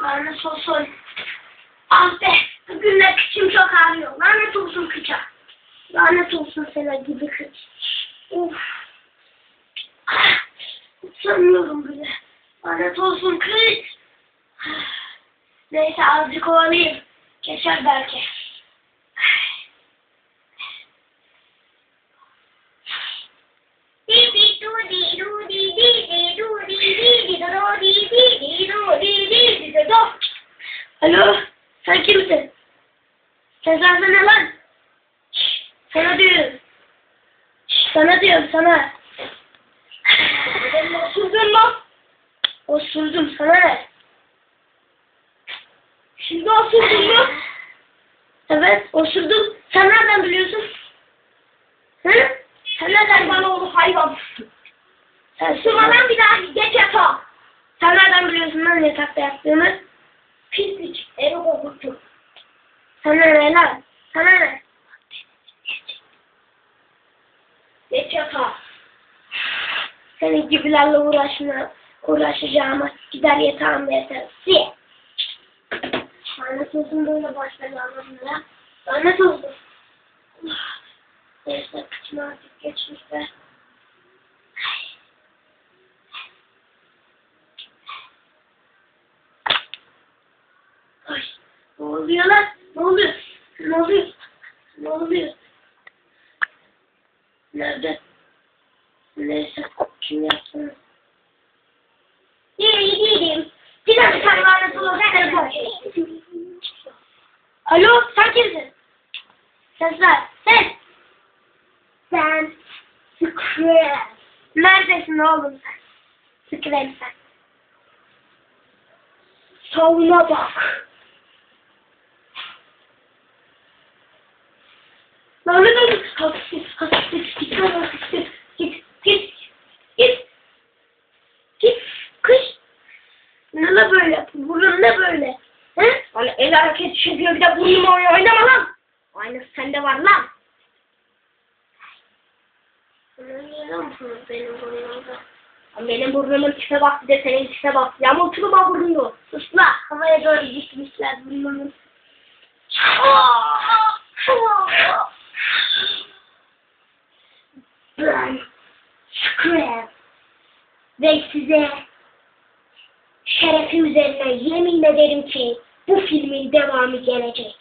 Lanet olsun. Ah be. Bugün de kıçım çok ağrıyor. Lanet olsun kıça. Lanet olsun sana gibi kıç. Uf. Ah, Utanmıyorum bile. Lanet olsun kıç. Ah, Neyse azıcık ovalayayım. Geçer belki. Alo, sen kimsin? Sen ne lan? Şşş, Sana diyorum. Şşş, Sana diyorum sana. Osurdun mu? Osurdum sana ne? Şimdi osurdun mu? Evet osurdum. Sen nereden biliyorsun? Hı? Sen nereden bana oğlu hayvan? Sen sıvalan bir daha geç yatağa. Sen nereden biliyorsun lan yatakta yattığımı? Pislik, eve kokuttu. Sana ne lan? Sana ne? Geç yatağa. Senin gibilerle uğraşma, uğraşacağıma gider yatağımda yatarım. Siye. Lanet olsun böyle baş belalarına. Lanet olsun. Neyse kıçım artık geçmiş be. Ay, ne oluyor lan? Ne oluyor? Ne oluyor? Ne oluyor? Nerede? Neyse, kim yaptı? değilim. Dilan sen lanet olsun. Alo, sen kimsin? Sesler, ses. Sen Scrap. Neredesin oğlum sen? Scrap sen. Savuna bak. Olsun. Kalk git, kalk git, kalk git, git, git, git, git, kış. Ne la böyle? Burun ne böyle? He? Hani el hareketi çekiyor bir de burnuma oyna- oynama lan. Aynısı sende var lan. Benim burnumda. Benim burnumun tipe bak bir de senin tipe bak. Yamultulma burnunu. Sus la. Havaya doğru gitmişler burnumun. Ben ve size şerefim üzerine yemin ederim ki bu filmin devamı gelecek.